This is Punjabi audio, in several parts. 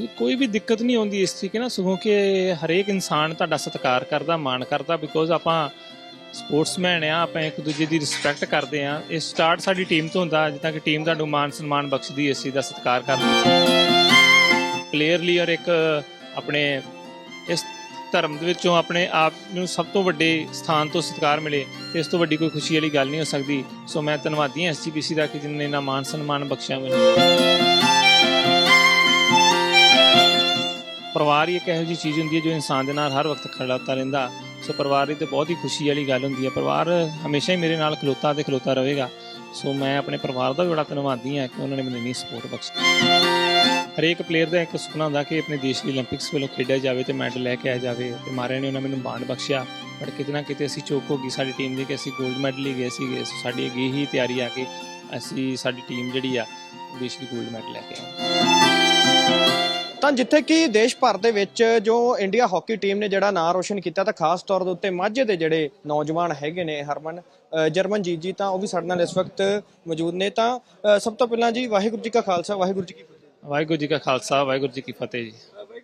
ਜੀ, ਕੋਈ ਵੀ ਦਿੱਕਤ ਨਹੀਂ ਆਉਂਦੀ ਇਸ ਤਰੀਕੇ ਨਾਲ ਸਗੋਂ ਕਿ ਹਰੇਕ ਇਨਸਾਨ ਤੁਹਾਡਾ ਸਤਿਕਾਰ ਕਰਦਾ ਮਾਣ ਕਰਦਾ ਬਿਕੋਜ਼ ਆਪਾਂ ਸਪੋਰਟਸਮੈਨ ਆ ਆਪਾਂ ਇੱਕ ਦੂਜੇ ਦੀ ਰਿਸਪੈਕਟ ਕਰਦੇ ਆ। ਇਹ ਸਟਾਰਟ ਸਾਡੀ ਟੀਮ ਤੋਂ ਹੁੰਦਾ ਜਿੱਦਾਂ ਕਿ ਟੀਮ ਤੁਹਾਨੂੰ ਮਾਣ ਸਨਮਾਨ ਬਖਸ਼ਦੀ ਅਸੀਂ ਦਾ ਸਤਿਕਾਰ ਕਰਦੇ। ਪਲੇਅਰਲੀ ਔਰ ਇੱਕ ਆਪਣੇ ਇਸ ਧਰਮ ਦੇ ਵਿੱਚੋਂ ਆਪਣੇ ਆਪ ਨੂੰ ਸਭ ਤੋਂ ਵੱਡੇ ਸਥਾਨ ਤੋਂ ਸਤਿਕਾਰ ਮਿਲੇ ਤੇ ਇਸ ਤੋਂ ਵੱਡੀ ਕੋਈ ਖੁਸ਼ੀ ਵਾਲੀ ਗੱਲ ਨਹੀਂ ਹੋ ਸਕਦੀ। ਸੋ ਮੈਂ ਧੰਨਵਾਦੀ ਹਾਂ ਐਸਜੀਪੀਸੀ ਦਾ ਕਿ ਜਿਨਨੇ ਨਾ ਮਾਣ ਸਨਮਾਨ ਬਖਸ਼ਿਆ ਮੈਨੂੰ। ਪਰਿਵਾਰ ਹੀ ਇੱਕ ਇਹੋ ਜੀ ਚੀਜ਼ ਹੁੰਦੀ ਹੈ ਜੋ ਇਨਸਾਨ ਦੇ ਨਾਲ ਹਰ ਵਕਤ ਖੜਾਤਾ ਰਹਿੰਦਾ। ਸੋ ਪਰਿਵਾਰ ਦੀ ਤੇ ਬਹੁਤ ਹੀ ਖੁਸ਼ੀ ਵਾਲੀ ਗੱਲ ਹੁੰਦੀ ਹੈ। ਪਰਿਵਾਰ ਹਮੇਸ਼ਾ ਹੀ ਮੇਰੇ ਨਾਲ ਖਲੋਤਾ ਤੇ ਖਲੋਤਾ ਰਹੇਗਾ। ਸੋ ਮੈਂ ਆਪਣੇ ਪਰਿਵਾਰ ਦਾ ਵੀ ਬੜਾ ਧੰਨਵਾਦੀ ਹਾਂ ਕਿ ਉਹਨਾਂ ਨੇ ਮੈਨੂੰ ਇੰਨੀ ਸਪੋਰਟ ਬਖਸ਼ੀ। ਹਰੇਕ ਪਲੇਅਰ ਦਾ ਇੱਕ ਸੁਪਨਾ ਹੁੰਦਾ ਕਿ ਆਪਣੇ ਦੇਸ਼ ਲਈ 올림픽ਸ ਵੱਲੋਂ ਖੇਡਿਆ ਜਾਵੇ ਤੇ ਮੈਡਲ ਲੈ ਕੇ ਆਇਆ ਜਾਵੇ ਤੇ ਮਾਰਿਆ ਨੇ ਉਹਨਾਂ ਮੈਨੂੰ ਬਾਣ ਬਖਸ਼ਿਆ। ਪਰ ਕਿਤੇ ਨਾ ਕਿਤੇ ਅਸੀਂ ਚੋਕ ਹੋ ਗਈ ਸਾਡੀ ਟੀਮ ਦੀ ਕਿ ਅਸੀਂ 골ਡ ਮੈਡਲ ਹੀ ਗਏ ਸੀਗੇ। ਸਾਡੀ ਅਗੇ ਹੀ ਤਿਆਰੀ ਆ ਕੇ ਅਸੀਂ ਸਾਡੀ ਟੀਮ ਜਿਹੜੀ ਆ ਦੇਸ਼ ਦੀ 골ਡ ਮੈਡਲ ਲੈ ਕੇ ਆਏ। ਤਾਂ ਜਿੱਥੇ ਕਿ ਦੇਸ਼ ਭਰ ਦੇ ਵਿੱਚ ਜੋ ਇੰਡੀਆ ਹਾਕੀ ਟੀਮ ਨੇ ਜਿਹੜਾ ਨਾਂ ਰੋਸ਼ਨ ਕੀਤਾ ਤਾਂ ਖਾਸ ਤੌਰ ਦੇ ਉੱਤੇ ਮਾਝੇ ਦੇ ਜਿਹੜੇ ਨੌਜਵਾਨ ਹੈਗੇ ਨੇ ਹਰਮਨ ਅ, ਜਰਮਨਜੀਤ ਜੀ ਤਾਂ ਉਹ ਵੀ ਸਾਡੇ ਨਾਲ ਇਸ ਵਕਤ ਮੌਜੂਦ ਨੇ ਤਾਂ ਅ, ਸਭ ਤੋਂ ਪਹਿਲਾਂ ਜੀ ਵਾਹਿਗੁਰੂ ਜੀ ਕਾ ਖਾਲਸਾ ਵਾਹਿਗੁਰੂ ਜੀ ਕੀ ਫਤਿਹ। ਵਾਹਿਗੁਰੂ ਜੀ ਕਾ ਖਾਲਸਾ ਵਾਹਿਗੁਰੂ ਜੀ ਕੀ ਫਤਿਹ ਜੀ।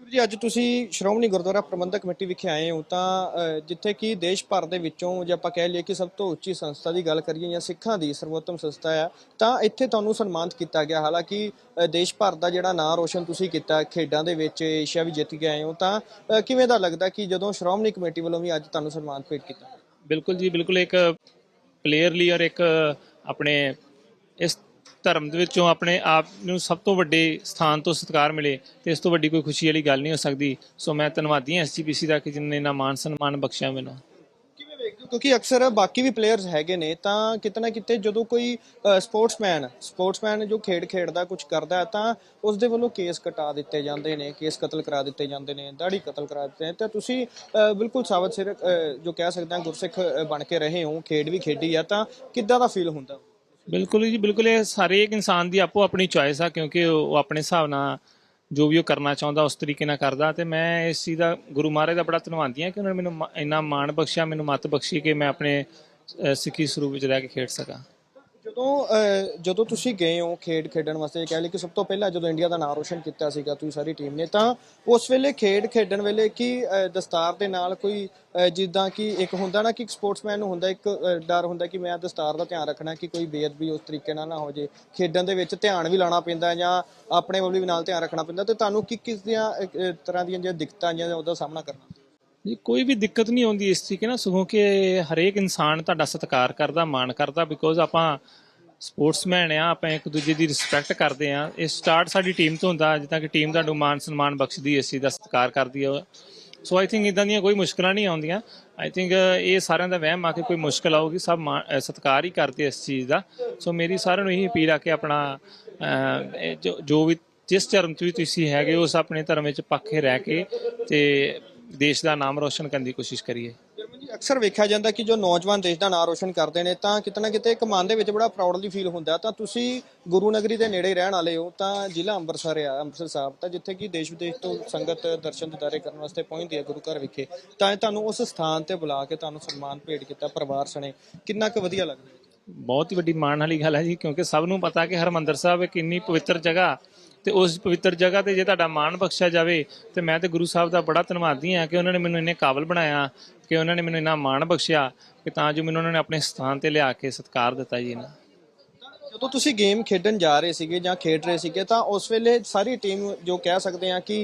ਜੀ, ਅੱਜ ਤੁਸੀਂ ਸ਼੍ਰੋਮਣੀ ਗੁਰਦੁਆਰਾ ਪ੍ਰਬੰਧਕ ਕਮੇਟੀ ਵਿਖੇ ਆਏ ਹੋ ਤਾਂ ਜਿੱਥੇ ਕਿ ਦੇਸ਼ ਭਰ ਦੇ ਵਿੱਚੋਂ ਜੇ ਆਪਾਂ ਕਹਿ ਲਈਏ ਕਿ ਸਭ ਤੋਂ ਉੱਚੀ ਸੰਸਥਾ ਦੀ ਗੱਲ ਕਰੀਏ ਜਾਂ ਸਿੱਖਾਂ ਦੀ ਸਰਵੋਤਮ ਸੰਸਥਾ ਆ, ਤਾਂ ਇੱਥੇ ਤੁਹਾਨੂੰ ਸਨਮਾਨਿਤ ਕੀਤਾ ਗਿਆ। ਹਾਲਾਂਕਿ ਦੇਸ਼ ਭਰ ਦਾ ਜਿਹੜਾ ਨਾਂ ਰੋਸ਼ਨ ਤੁਸੀਂ ਕੀਤਾ ਖੇਡਾਂ ਦੇ ਵਿੱਚ, ਏਸ਼ੀਆ ਵੀ ਜਿੱਤ ਕੇ ਆਏ ਹੋ ਤਾਂ ਕਿਵੇਂ ਦਾ ਲੱਗਦਾ ਕਿ ਜਦੋਂ ਸ਼੍ਰੋਮਣੀ ਕਮੇਟੀ ਵੱਲੋਂ ਵੀ ਅੱਜ ਤੁਹਾਨੂੰ ਸਨਮਾਨਿਤ ਭੇਟ ਕੀਤਾ? ਬਿਲਕੁਲ ਜੀ, ਬਿਲਕੁਲ ਇੱਕ ਪਲੇਅਰ ਲਈ ਔਰ ਇੱਕ ਆਪਣੇ ਇਸ ਧਰਮ ਦੇ ਵਿੱਚੋਂ ਆਪਣੇ ਆਪ ਨੂੰ ਸਭ ਤੋਂ ਵੱਡੇ ਸਥਾਨ ਤੋਂ ਸਤਿਕਾਰ ਮਿਲੇ ਤੇ ਇਸ ਤੋਂ ਵੱਡੀ ਕੋਈ ਖੁਸ਼ੀ ਵਾਲੀ ਗੱਲ ਨਹੀਂ ਹੋ ਸਕਦੀ। ਸੋ ਮੈਂ ਧੰਨਵਾਦੀ ਹਾਂ ਐਸਜੀਪੀਸੀ ਦਾ ਕਿ ਜਿਨਨੇ ਨਾ ਮਾਨ ਸਨਮਾਨ ਬਖਸ਼ਿਆ ਮੈਨੂੰ। ਕਿਉਂਕਿ ਅਕਸਰ ਬਾਕੀ ਵੀ ਪਲੇਅਰਸ ਹੈਗੇ ਨੇ, ਤਾਂ ਕਿਤੇ ਨਾ ਕਿਤੇ ਜਦੋਂ ਕੋਈ ਸਪੋਰਟਸਮੈਨ ਸਪੋਰਟਸਮੈਨ ਜੋ ਖੇਡ ਖੇਡਦਾ ਕੁਝ ਕਰਦਾ, ਤਾਂ ਉਸ ਦੇ ਵੱਲੋਂ ਕੇਸ ਕਟਾ ਦਿੱਤੇ ਜਾਂਦੇ ਨੇ ਕੇਸ ਕਤਲ ਕਰਾ ਦਿੱਤੇ ਜਾਂਦੇ ਨੇ, ਦਾੜੀ ਕਤਲ ਕਰਾ ਦਿੱਤੇ ਨੇ। ਤਾਂ ਤੁਸੀਂ ਬਿਲਕੁਲ ਸਾਬਤ ਸਿਰ ਜੋ ਕਹਿ ਸਕਦੇ ਹਾਂ ਗੁਰਸਿੱਖ ਬਣ ਕੇ ਰਹੇ ਹੋ, ਖੇਡ ਵੀ ਖੇਡੀ ਆ, ਤਾਂ ਕਿੱਦਾਂ ਦਾ ਫੀਲ ਹੁੰਦਾ? ਬਿਲਕੁਲ ਜੀ, ਬਿਲਕੁਲ ਇਹ ਸਾਰੇ ਇੱਕ ਇਨਸਾਨ ਦੀ ਆਪੋ ਆਪਣੀ ਚੁਆਇਸ ਆ, ਕਿਉਂਕਿ ਉਹ ਆਪਣੇ ਹਿਸਾਬ ਨਾਲ ਜੋ ਵੀ ਉਹ ਕਰਨਾ ਚਾਹੁੰਦਾ, ਉਸ ਤਰੀਕੇ ਨਾਲ ਕਰਦਾ। ਤੇ ਮੈਂ ਇਸ ਚੀਜ਼ ਦਾ, ਗੁਰੂ ਮਹਾਰਾਜ ਦਾ ਬੜਾ ਧੰਨਵਾਦੀ ਹਾਂ ਕਿ ਉਹਨਾਂ ਨੇ ਮੈਨੂੰ ਮ- ਇੰਨਾ ਮਾਣ ਬਖਸ਼ਿਆ, ਮੈਨੂੰ ਮੱਤ ਬਖਸ਼ੀ ਕਿ ਮੈਂ ਆਪਣੇ ਸਿੱਖੀ ਸਰੂਪ ਵਿੱਚ ਰਹਿ ਕੇ ਖੇਡ ਸਕਾਂ। ਜਦੋਂ ਅਹ, ਜਦੋਂ ਤੁਸੀਂ ਗਏ ਹੋ ਖੇਡ ਖੇਡਣ ਵਾਸਤੇ ਕਹਿ ਲਈ ਕਿ ਸਭ ਤੋਂ ਪਹਿਲਾਂ ਜਦੋਂ ਇੰਡੀਆ ਦਾ ਨਾਮ ਰੋਸ਼ਨ ਕੀਤਾ ਸੀਗਾ ਤੁਸੀਂ ਸਾਰੀ ਟੀਮ ਨੇ ਤਾਂ ਉਸ ਵੇਲੇ ਖੇਡ ਖੇਡਣ ਵੇਲੇ ਕੀ ਅਹ, ਦਸਤਾਰ ਦੇ ਨਾਲ ਕੋਈ ਅਹ, ਜਿੱਦਾਂ ਕਿ ਇੱਕ ਹੁੰਦਾ ਨਾ ਕਿ ਇੱਕ ਸਪੋਰਟਸਮੈਨ ਨੂੰ ਹੁੰਦਾ ਇੱਕ ਅਹ, ਡਰ ਹੁੰਦਾ ਕਿ ਮੈਂ ਦਸਤਾਰ ਦਾ ਧਿਆਨ ਰੱਖਣਾ ਕਿ ਕੋਈ ਬੇਅਦਬੀ ਉਸ ਤਰੀਕੇ ਨਾਲ ਨਾ ਹੋ ਜੇ। ਖੇਡਣ ਦੇ ਵਿੱਚ ਧਿਆਨ ਵੀ ਲਾਉਣਾ ਪੈਂਦਾ ਜਾਂ ਆਪਣੇ ਵੱਲ ਵੀ ਨਾਲ ਧਿਆਨ ਰੱਖਣਾ ਪੈਂਦਾ ਤੇ ਤੁਹਾਨੂੰ ਕੀ ਕਿਸ ਦੀਆਂ ਅਹ, ਅਹ, ਤਰ੍ਹਾਂ ਦੀਆਂ ਜਿਹੜੀਆਂ ਦਿੱਕਤਾਂ ਜਾਂ ਉਹਦਾ ਸਾਹਮਣਾ ਕਰਨਾ ਜੀ ਕੋਈ ਵੀ ਦਿੱਕਤ ਨਹੀਂ ਆਉਂਦੀ ਇਸ ਤਰੀਕੇ ਨਾਲ ਸਗੋਂ ਕਿ ਹਰੇਕ ਇਨਸਾਨ ਤੁਹਾਡਾ ਸਤਿਕਾਰ ਕਰਦਾ ਮਾਣ ਕਰਦਾ ਬਿਕੋਜ਼ ਆਪਾਂ ਸਪੋਰਟਸਮੈਨ ਆ, ਆਪਾਂ ਇੱਕ ਦੂਜੇ ਦੀ ਰਿਸਪੈਕਟ ਕਰਦੇ ਆ। ਇਹ ਸਟਾਰਟ ਸਾਡੀ ਟੀਮ ਤੋਂ ਹੁੰਦਾ, ਜਿੱਦਾਂ ਕਿ ਟੀਮ ਤੁਹਾਨੂੰ ਮਾਨ ਸਨਮਾਨ ਬਖਸ਼ਦੀ ਅਸੀਂ ਦਾ ਸਤਿਕਾਰ ਕਰਦੀ ਹੈ। ਸੋ ਆਈ ਥਿੰਕ ਇਦਾਂ ਦੀਆਂ ਕੋਈ ਮੁਸ਼ਕਲਾਂ ਨਹੀਂ ਆਉਂਦੀਆਂ। ਆਈ ਥਿੰਕ ਇਹ ਸਾਰਿਆਂ ਦਾ ਵਹਿਮ ਆ ਕਿ ਕੋਈ ਮੁਸ਼ਕਲ ਆਊਗੀ, ਸਭ ਮਾਣ- ਸਤਿਕਾਰ ਹੀ ਕਰਦੇ ਇਸ ਚੀਜ਼ ਦਾ। ਸੋ ਮੇਰੀ ਸਾਰਿਆਂ ਨੂੰ ਇਹੀ ਅਪੀਲ ਆ ਕਿ ਆਪਣਾ ਜੋ- ਜੋ ਵੀ, ਜਿਸ ਧਰਮ 'ਚ ਵੀ ਤੁਸੀਂ ਹੈਗੇ ਉਸ ਆਪਣੇ ਧਰਮ ਵਿੱਚ ਪੱਕੇ ਰਹਿ ਕੇ ਤੇ ਦੇਸ਼ ਦਾ ਨਾਮ ਰੋਸ਼ਨ ਕਰਨ ਦੀ ਕੋਸ਼ਿਸ਼ ਕਰੀਏ। ਅਕਸਰ ਵੇਖਿਆ ਜਾਂਦਾ ਕਿ ਜੋ ਨੌਜਵਾਨ ਦੇਸ਼ ਦਾ ਨਾਮ ਰੋਸ਼ਨ ਕਰਦੇ ਨੇ, ਤਾਂ ਕਿਤੇ ਕਿਤੇ ਇੱਕ ਮਨ ਦੇ ਵਿੱਚ ਬੜਾ ਪ੍ਰਾਊਡਲੀ ਫੀਲ ਹੁੰਦਾ ਤਾਂ ਤੁਸੀਂ ਗੁਰੂ ਨਗਰੀ ਦੇ ਨੇੜੇ ਰਹਿਣ ਵਾਲੇ ਹੋ, ਤਾਂ ਜ਼ਿਲ੍ਹਾ ਅੰਮ੍ਰਿਤਸਰ ਆ, ਅੰਮ੍ਰਿਤਸਰ ਸਾਹਿਬ, ਤਾਂ ਜਿੱਥੇ ਕਿ ਦੇਸ਼ ਵਿਦੇਸ਼ ਤੋਂ ਸੰਗਤ ਦਰਸ਼ਨ ਦਿਦਾਰੇ ਕਰਨ ਵਾਸਤੇ ਪਹੁੰਚਦੀ ਹੈ ਗੁਰੂ ਘਰ ਵਿਖੇ, ਤਾਂ ਇਹ ਤੁਹਾਨੂੰ ਉਸ ਸਥਾਨ ਤੇ ਬੁਲਾ ਕੇ ਤੁਹਾਨੂੰ ਸਨਮਾਨ ਭੇਟ ਕੀਤਾ ਪਰਿਵਾਰ ਸਣੇ। ਕਿੰਨਾ ਕੁ ਵਧੀਆ ਲੱਗਦਾ ਬਹੁਤ ਹੀ ਵੱਡੀ ਮਾਣ ਵਾਲੀ ਗੱਲ ਹੈ ਜੀ, ਕਿਉਂਕਿ ਸਭ ਨੂੰ ਪਤਾ ਕਿ ਹਰਮੰਦਰ ਸਾਹਿਬ ਇੱਕ ਇੰਨੀ ਪਵਿੱਤਰ ਜਗ੍ਹਾ ਤੇ ਉਸ ਪਵਿੱਤਰ ਜਗ੍ਹਾ ਤੇ ਜੇ ਤੁਹਾਡਾ ਮਾਣ ਬਖਸ਼ਿਆ ਜਾਵੇ, ਤੇ ਮੈਂ ਤੇ ਗੁਰੂ ਸਾਹਿਬ ਦਾ ਬੜਾ ਧੰਨਵਾਦੀ ਹਾਂ ਕਿ ਉਹਨਾਂ ਨੇ ਮੈਨੂੰ ਇੰਨੇ ਕਾਬਲ ਬਣਾਇਆ, ਕਿ ਉਹਨਾਂ ਨੇ ਮੈਨੂੰ ਇੰਨਾ ਮਾਣ ਬਖਸ਼ਿਆ, ਕਿ ਤਾਂ ਜੋ ਮੈਨੂੰ ਉਹਨਾਂ ਨੇ ਆਪਣੇ ਸਥਾਨ ਤੇ ਲਿਆ ਕੇ ਸਤਿਕਾਰ ਦਿੱਤਾ ਜੀ ਇਹਨਾਂ ਜਦੋਂ ਤੁਸੀਂ ਗੇਮ ਖੇਡਣ ਜਾ ਰਹੇ ਸੀਗੇ ਜਾਂ ਖੇਡ ਰਹੇ ਸੀਗੇ, ਤਾਂ ਉਸ ਵੇਲੇ ਸਾਰੀ ਟੀਮ ਜੋ ਕਹਿ ਸਕਦੇ ਆ ਕਿ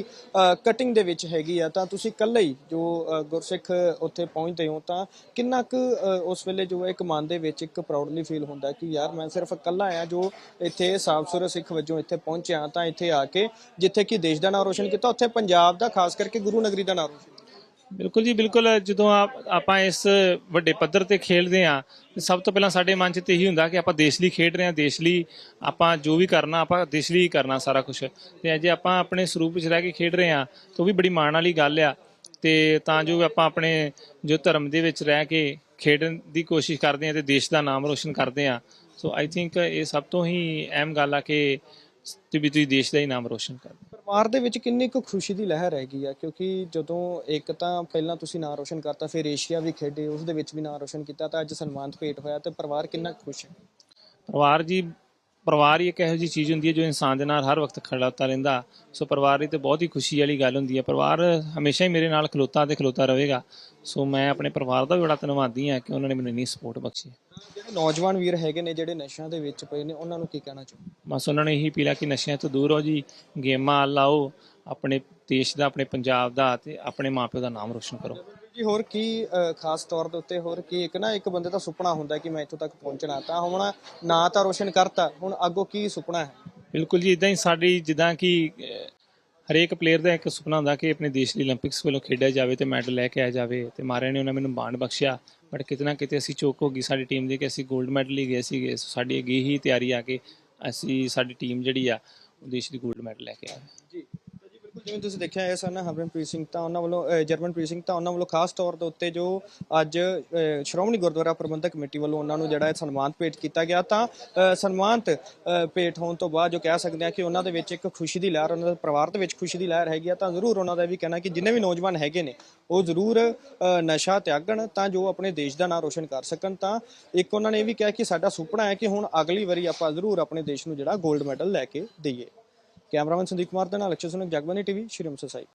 ਕਟਿੰਗ ਦੇ ਵਿੱਚ ਹੈਗੀ ਆ, ਤਾਂ ਤੁਸੀਂ ਇਕੱਲੇ ਹੀ ਜੋ ਗੁਰਸਿੱਖ ਉੱਥੇ ਪਹੁੰਚਦੇ ਹੋ, ਤਾਂ ਕਿੰਨਾ ਕੁ ਉਸ ਵੇਲੇ ਜੋ ਇੱਕ ਮਨ ਦੇ ਵਿੱਚ ਇੱਕ ਪ੍ਰਾਊਡਲੀ ਫੀਲ ਹੁੰਦਾ ਕਿ ਯਾਰ ਮੈਂ ਸਿਰਫ ਇਕੱਲਾ ਆ ਜੋ ਇੱਥੇ ਸਾਫਸੁਰ ਸਿੱਖ ਵਜੋਂ ਇੱਥੇ ਪਹੁੰਚਿਆ, ਤਾਂ ਇੱਥੇ ਆ ਕੇ ਜਿੱਥੇ ਕਿ ਦੇਸ਼ ਦਾ ਨਾਮ ਰੋਸ਼ਨ ਕੀਤਾ, ਉੱਥੇ ਪੰਜਾਬ ਦਾ, ਖਾਸ ਕਰਕੇ ਗੁਰੂ ਨਗਰੀ ਦਾ ਨਾਮ ਰੋਸ਼ਨ ਕੀਤਾ। ਬਿਲਕੁਲ ਜੀ, ਬਿਲਕੁਲ ਜਦੋਂ ਆਪ ਆਪਾਂ ਇਸ ਵੱਡੇ ਪੱਧਰ ਤੇ ਖੇਡਦੇ ਆ ਸਭ ਤੋਂ ਪਹਿਲਾਂ ਸਾਡੇ ਮਨ 'ਚ ਤੇ ਇਹੀ ਹੁੰਦਾ ਕਿ ਆਪਾਂ ਦੇਸ਼ ਲਈ ਖੇਡ ਰਹੇ ਆ ਦੇਸ਼ ਲਈ ਆਪਾਂ ਜੋ ਵੀ ਕਰਨਾ, ਆਪਾਂ ਦੇਸ਼ ਲਈ ਹੀ ਕਰਨਾ ਸਾਰਾ ਕੁਝ ਤੇ ਜੇ ਆਪਾਂ ਆਪਣੇ ਸਰੂਪ ਵਿੱਚ ਰਹਿ ਕੇ ਖੇਡ ਰਹੇ ਆ ਤਾਂ ਉਹ ਵੀ ਬੜੀ ਮਾਣ ਵਾਲੀ ਗੱਲ ਆ। ਤੇ ਤਾਂ ਜੋ ਆਪਾਂ ਆਪਣੇ ਜੋ ਧਰਮ ਦੇ ਵਿੱਚ ਰਹਿ ਕੇ ਖੇਡਣ ਦੀ ਕੋਸ਼ਿਸ਼ ਕਰਦੇ ਆ ਤੇ ਦੇਸ਼ ਦਾ ਨਾਮ ਰੋਸ਼ਨ ਕਰਦੇ ਆ ਸੋ ਆਈ ਥਿੰਕ ਇਹ ਸਭ ਤੋਂ ਹੀ ਅਹਿਮ ਗੱਲ ਆ ਕਿ ਤੁਸੀਂ ਵੀ ਤੁਸੀਂ ਦੇਸ਼ ਦਾ ਹੀ ਨਾਮ ਰੋਸ਼ਨ ਕਰਦੇ ਪਰਿਵਾਰ ਦੇ ਵਿੱਚ ਕਿੰਨੀ ਕੁ ਖੁਸ਼ੀ ਦੀ ਲਹਿਰ ਹੈਗੀ ਆ? ਕਿਉਂਕਿ ਜਦੋਂ ਇੱਕ ਤਾਂ ਪਹਿਲਾਂ ਤੁਸੀਂ ਨਾਂ ਰੋਸ਼ਨ ਕਰਤਾ ਫਿਰ ਏਸ਼ੀਆ ਵੀ ਖੇਡੇ ਉਸ ਦੇ ਵਿੱਚ ਵੀ ਨਾਂ ਰੋਸ਼ਨ ਕੀਤਾ ਤਾਂ ਅੱਜ ਸਨਮਾਨਿਤ ਭੇਟ ਹੋਇਆ ਤੇ ਪਰਿਵਾਰ ਕਿੰਨਾ ਖੁਸ਼ ਹੈ? ਪਰਿਵਾਰ ਜੀ ਪਰਿਵਾਰ ਹੀ ਇੱਕ ਇਹੋ ਜਿਹੀ ਚੀਜ਼ ਹੁੰਦੀ ਹੈ ਜੋ ਇਨਸਾਨ ਦੇ ਨਾਲ ਹਰ ਵਕਤ ਖੜਾਤਾ ਰਹਿੰਦਾ। ਸੋ ਪਰਿਵਾਰ ਦੀ ਤੇ ਬਹੁਤ ਹੀ ਖੁਸ਼ੀ ਵਾਲੀ ਗੱਲ ਹੁੰਦੀ ਹੈ। ਪਰਿਵਾਰ ਹਮੇਸ਼ਾ ਹੀ ਮੇਰੇ ਨਾਲ ਖਲੋਤਾ ਤੇ ਖਲੋਤਾ ਰਹੇਗਾ। ਸੋ ਮੈਂ ਆਪਣੇ ਪਰਿਵਾਰ ਦਾ ਵੀ ਬੜਾ ਧੰਨਵਾਦੀ ਹਾਂ ਕਿ ਉਹਨਾਂ ਨੇ ਮੈਨੂੰ ਇੰਨੀ ਸਪੋਰਟ ਬਖਸ਼ੀ ਜਿਹੜੇ ਨੌਜਵਾਨ ਵੀਰ ਹੈਗੇ ਨੇ ਜਿਹੜੇ ਨਸ਼ਿਆਂ ਦੇ ਵਿੱਚ ਪਏ ਨੇ ਉਹਨਾਂ ਨੂੰ ਕੀ ਕਹਿਣਾ ਚਾਹੋ ਬਸ ਉਹਨਾਂ ਨੇ ਇਹੀ ਪੀਲਾ ਕਿ ਨਸ਼ਿਆਂ ਤੋਂ ਦੂਰ ਹੋ ਜੀ। ਗੇਮਾਂ ਲਾਓ ਆਪਣੇ ਦੇਸ਼ ਦਾ ਆਪਣੇ ਪੰਜਾਬ ਦਾ ਤੇ ਆਪਣੇ ਮਾਪਿਓ ਦਾ ਨਾਮ ਰੋਸ਼ਨ ਕਰੋ। ਜੀ ਹੋਰ ਕੀ ਖਾਸ ਤੌਰ ਦੇ ਉੱਤੇ ਹੋਰ ਕੀ ਇੱਕ ਨਾ ਇੱਕ ਬੰਦੇ ਦਾ ਸੁਪਨਾ ਹੁੰਦਾ ਕਿ ਮੈਂ ਇੱਥੋਂ ਤੱਕ ਪਹੁੰਚਣਾ ਤਾਂ ਹੁਣ ਨਾ ਤਾਂ ਰੋਸ਼ਨ ਕਰਤਾ ਹੁਣ ਅੱਗੋਂ ਕੀ ਸੁਪਨਾ ਹੈ? ਬਿਲਕੁਲ ਜੀ ਇਦਾਂ ਹੀ ਸਾਡੀ ਜਿੱਦਾਂ ਕਿ ਹਰੇਕ ਪਲੇਅਰ ਦਾ ਇੱਕ ਸੁਪਨਾ ਹੁੰਦਾ ਕਿ ਆਪਣੇ ਦੇਸ਼ ਲਈ 올림픽ਸ ਵੱਲੋਂ ਖੇਡਿਆ ਜਾਵੇ ਤੇ ਮੈਡਲ ਲੈ ਕੇ ਆ ਜਾਵੇ ਤੇ ਮਾਰਿਆ ਨੇ ਉਹਨਾਂ ਮੈਨੂੰ ਬਾਣ ਬਖਸ਼ਿਆ। ਬਟ ਕਿਤਨਾ ਕਿਤੇ ਅਸੀਂ ਚੋਕ ਹੋ ਗਈ ਸਾਡੀ ਟੀਮ ਦੀ ਕਿ ਅਸੀਂ 골ਡ ਮੈਡਲ ਹੀ ਗਏ ਸੀਗੇ ਸਾਡੀ ਅਗੇ ਹੀ ਤਿਆਰੀ ਆ ਕੇ ਅਸੀਂ ਸਾਡੀ ਟੀਮ ਜਿਹੜੀ ਆ ਦੇਸ਼ ਦੀ 골ਡ ਮੈਡਲ ਲੈ ਕੇ ਆਏ ਜੀ ਜਿਵੇਂ ਤੁਸੀਂ ਦੇਖਿਆ ਇਹ ਸਨ ਹਰਮਨਪ੍ਰੀਤ ਸਿੰਘ ਤਾਂ ਉਹਨਾਂ ਵੱਲੋਂ ਅ, ਜਰਮਨਪ੍ਰੀਤ ਸਿੰਘ ਤਾਂ ਉਹਨਾਂ ਵੱਲੋਂ ਖਾਸ ਤੌਰ ਦੇ ਉੱਤੇ ਜੋ ਅੱਜ ਅ, ਸ਼੍ਰੋਮਣੀ ਗੁਰਦੁਆਰਾ ਪ੍ਰਬੰਧਕ ਕਮੇਟੀ ਵੱਲੋਂ ਉਹਨਾਂ ਨੂੰ ਜਿਹੜਾ ਹੈ ਸਨਮਾਨ ਭੇਟ ਕੀਤਾ ਗਿਆ ਤਾਂ ਅ, ਸਨਮਾਨਿਤ ਅ, ਭੇਟ ਹੋਣ ਤੋਂ ਬਾਅਦ ਜੋ ਕਹਿ ਸਕਦੇ ਹਾਂ ਕਿ ਉਹਨਾਂ ਦੇ ਵਿੱਚ ਇੱਕ ਖੁਸ਼ੀ ਦੀ ਲਹਿਰ ਉਹਨਾਂ ਦੇ ਪਰਿਵਾਰ ਦੇ ਵਿੱਚ ਖੁਸ਼ੀ ਦੀ ਲਹਿਰ ਹੈਗੀ ਆ ਤਾਂ ਜ਼ਰੂਰ ਉਹਨਾਂ ਦਾ ਇਹ ਵੀ ਕਹਿਣਾ ਕਿ ਜਿੰਨੇ ਵੀ ਨੌਜਵਾਨ ਹੈਗੇ ਨੇ ਉਹ ਜ਼ਰੂਰ ਅ, ਨਸ਼ਾ ਤਿਆਗਣ ਤਾਂ ਜੋ ਆਪਣੇ ਦੇਸ਼ ਦਾ ਨਾਂ ਰੋਸ਼ਨ ਕਰ ਸਕਣ ਤਾਂ ਇੱਕ ਉਹਨਾਂ ਨੇ ਇਹ ਵੀ ਕਿਹਾ ਕਿ ਸਾਡਾ ਸੁਪਨਾ ਹੈ ਕਿ ਹੁਣ ਅਗਲੀ ਵਾਰੀ ਆਪਾਂ ਜ਼ਰੂਰ ਆਪਣੇ ਦੇਸ਼ ਨੂੰ ਜਿਹੜਾ 골ਡ ਮੈਡਲ ਲੈ ਕੇ ਦਈਏ। ਕੈਮਰਾਮੈਨ ਸੰਦੀਪ ਕੁਮਾਰ ਦੇ ਨਾਲ ਅਕਸ਼ੇ ਸੁਨਕ ਜਗਬਾਨੀ ਟੀਵੀ ਸ਼੍ਰੀ ਅੰਮ੍ਰਿਤਸਰ ਸਾਹਿਬ